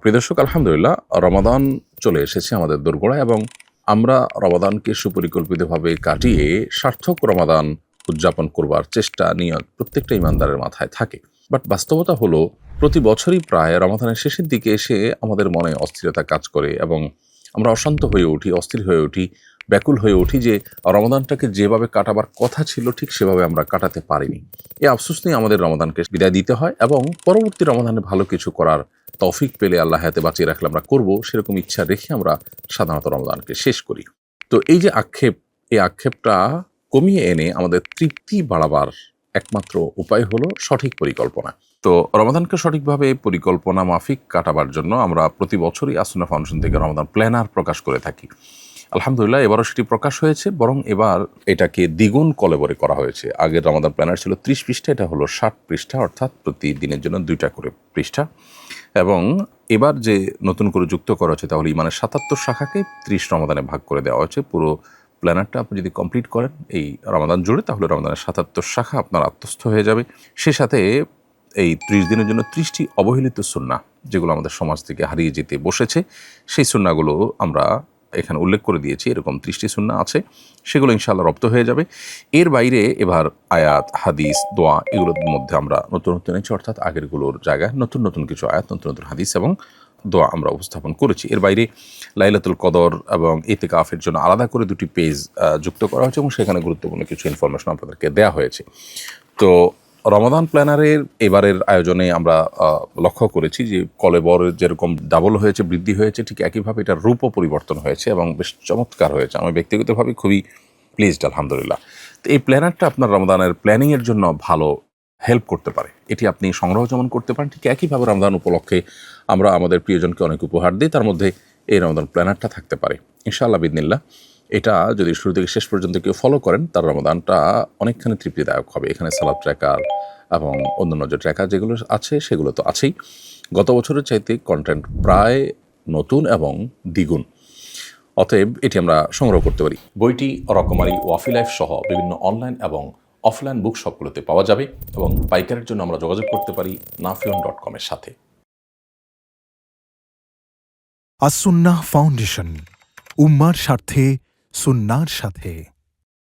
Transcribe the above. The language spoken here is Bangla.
প্রিয় দর্শক, আলহামদুলিল্লাহ, রমাদান চলে এসেছে আমাদের দোরগোড়ায় এবং আমরা রমাদানকে সুপরিকল্পিতভাবে কাটিয়ে সার্থক রমাদান উদযাপন করবার চেষ্টা নিয়ে প্রত্যেকটা ইমানদারের মাথায় থাকে। বাট বাস্তবতা হলো, প্রতি বছরই প্রায় রমাদানের শেষের দিকে এসে আমাদের মনে অস্থিরতা কাজ করে এবং আমরা অশান্ত হয়ে উঠি, অস্থির হয়ে উঠি, ব্যাকুল হয়ে উঠি যে রমাদানটাকে যেভাবে কাটাবার কথা ছিল, ঠিক সেভাবে আমরা কাটাতে পারিনি। এই আফসোস নিয়ে আমাদের রমাদানকে বিদায় দিতে হয় এবং পরবর্তী রমাদানে ভালো কিছু করার তৌফিক পেলে আল্লাহ হাতে বাঁচিয়ে রাখলে আমরা করব, সেরকম ইচ্ছা রেখে আমরা সাধারণত রমাদানকে শেষ করি। তো এই যে আক্ষেপ, এই আক্ষেপটা কমিয়ে এনে আমাদের তৃপ্তি বাড়াবার একমাত্র উপায় হলো সঠিক পরিকল্পনা। তো রমাদানকে সঠিকভাবে পরিকল্পনা মাফিক কাটাবার জন্য আমরা প্রতি বছরই আসুনা ফাউন্ডেশন থেকে রমাদান প্ল্যানার প্রকাশ করে থাকি। আলহামদুলিল্লাহ, এবারও সেটি প্রকাশ হয়েছে, বরং এবার এটাকে দ্বিগুণ কলেবরে করা হয়েছে। আগের রমাদান প্ল্যানার ছিল ত্রিশ পৃষ্ঠা, এটা হলো ষাট পৃষ্ঠা, অর্থাৎ প্রতিদিনের জন্য দুইটা করে পৃষ্ঠা। এবং এবার যে নতুন করে যুক্ত করা হচ্ছে, তাহলে ইমানের সাতাত্তর শাখাকে ত্রিশ রমাদানে ভাগ করে দেওয়া হয়েছে। পুরো প্ল্যানারটা আপনি যদি কমপ্লিট করেন, এই রমাদান জুড়ে, তাহলে রমাদানের সাতাত্তর শাখা আপনার আত্মস্থ হয়ে যাবে। সে সাথে এই ত্রিশ দিনের জন্য ত্রিশটি অবহেলিত সুন্না, যেগুলো আমাদের সমাজ থেকে হারিয়ে যেতে বসেছে, সেই সুন্নাগুলো আমরা এখানে উল্লেখ করে দিয়েছি, এরকম ত্রিশটি সুন্না আছে, সেগুলো ইনশাআল্লাহ রপ্ত হয়ে যাবে। এর বাইরে এবার আয়াত, হাদিস, দোয়া, এগুলোর মধ্যে আমরা নতুন নতুন এনেছি, অর্থাৎ আগেরগুলোর জায়গায় নতুন নতুন কিছু আয়াত, নতুন নতুন হাদিস এবং দোয়া আমরা উপস্থাপন করেছি। এর বাইরে লাইলাতুল কদর এবং ইতেকাফের জন্য আলাদা করে দুটি পেজ যুক্ত করা হয়েছে এবং সেখানে গুরুত্বপূর্ণ কিছু ইনফরমেশন আপনাদেরকে দেওয়া হয়েছে। তো রমাদান প্ল্যানারের এবারের আয়োজনে আমরা লক্ষ্য করেছি যে কলেবর যেরকম ডাবল হয়েছে, বৃদ্ধি হয়েছে, ঠিক একইভাবে এটার রূপও পরিবর্তন হয়েছে এবং বেশ চমৎকার হয়েছে। আমি ব্যক্তিগতভাবে খুবই প্লিজড আলহামদুলিল্লাহ। তো এই প্ল্যানারটা আপনার রমাদানের প্ল্যানিংয়ের জন্য ভালো হেল্প করতে পারে। এটি আপনি সংগ্রহ যেমন করতে পারেন, ঠিক একইভাবে রমজান উপলক্ষে আমরা আমাদের প্রিয়জনকে অনেক উপহার দিই। তার মধ্যে এই রমজান প্ল্যানারটা থাকতে পারে। ইনশাআল্লাহ বিদিনিল্লাহ এটা যদি শুরু থেকে শেষ পর্যন্ত কেউ ফলো করেন, তার রমাদানটা অনেকখানি তৃপ্তিদায়ক হবে। এখানে সালাদ ট্র্যাকার এবং অন্যান্য যে ট্র্যাকার যেগুলো আছে, সেগুলো তো আছেই। গত বছরের চাইতে কন্টেন্ট প্রায় নতুন এবং দ্বিগুণ। অতএব এটি আমরা সংগ্রহ করতে পারি। বইটি রকমারি ওয়াফি লাইফ সহ বিভিন্ন অনলাইন এবং অফলাইন বুক শপগুলোতে পাওয়া যাবে এবং পাইকারের জন্য আমরা যোগাযোগ করতে পারি নাফিয়ন ডট কমের সাথে। আসুন্না ফাউন্ডেশন, উম্মার স্বার্থে সুন্নার সাথে।